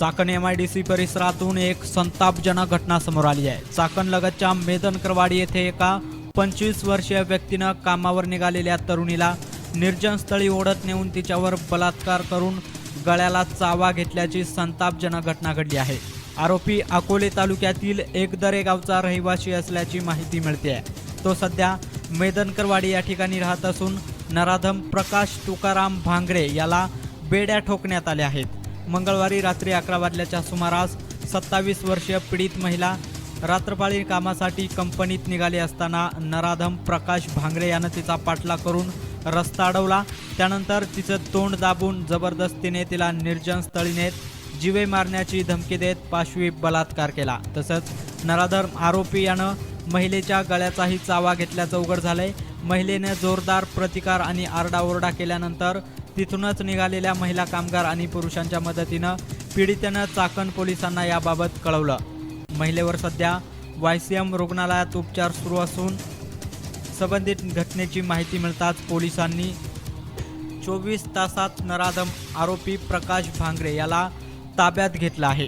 Chakan M I D C परिसरातून एक संतापजनक घटना समोर आली आहे. चाकण लगतच्या मेदनकरवाडी येथे एका पंचवीस वर्षीय व्यक्तीनं कामावर निघालेल्या तरुणीला निर्जन स्थळी ओढत नेऊन तिच्यावर बलात्कार करून गळ्याला चावा घेतल्याची संतापजनक घटना घडली आहे. आरोपी अकोले तालुक्यातील एकदरे गावचा रहिवासी असल्याची माहिती मिळते आहे. तो सध्या मेदनकरवाडी या ठिकाणी राहत असून नराधम प्रकाश तुकाराम भांगरे याला बेड्या ठोकण्यात आल्या आहेत. मंगळवारी रात्री अकरा वाजल्याच्या सुमारास सत्तावीस वर्षीय पीडित महिला रात्रपाळी कामासाठी कंपनीत निघाली असताना नराधम प्रकाश भांगरे यानं तिचा पाठला करून रस्ता अडवला. त्यानंतर तिचं तोंड दाबून जबरदस्तीने तिला निर्जन स्थळी नेत जिवे मारण्याची धमकी देत पाशवी बलात्कार केला. तसंच नराधम आरोपी यानं महिलेच्या गळ्याचाही चावा घेतल्याचं उघड झालंय. महिलेने जोरदार प्रतिकार आणि आरडाओरडा केल्यानंतर तिथूनच निघालेल्या महिला कामगार आणि पुरुषांच्या मदतीनं पीडितेनं चाकण पोलिसांना याबाबत कळवलं. महिलेवर सध्या वाय सी एम रुग्णालयात उपचार सुरू असून संबंधित घटनेची माहिती मिळताच पोलिसांनी चोवीस तासात नराधम आरोपी प्रकाश भांगरे याला ताब्यात घेतला आहे.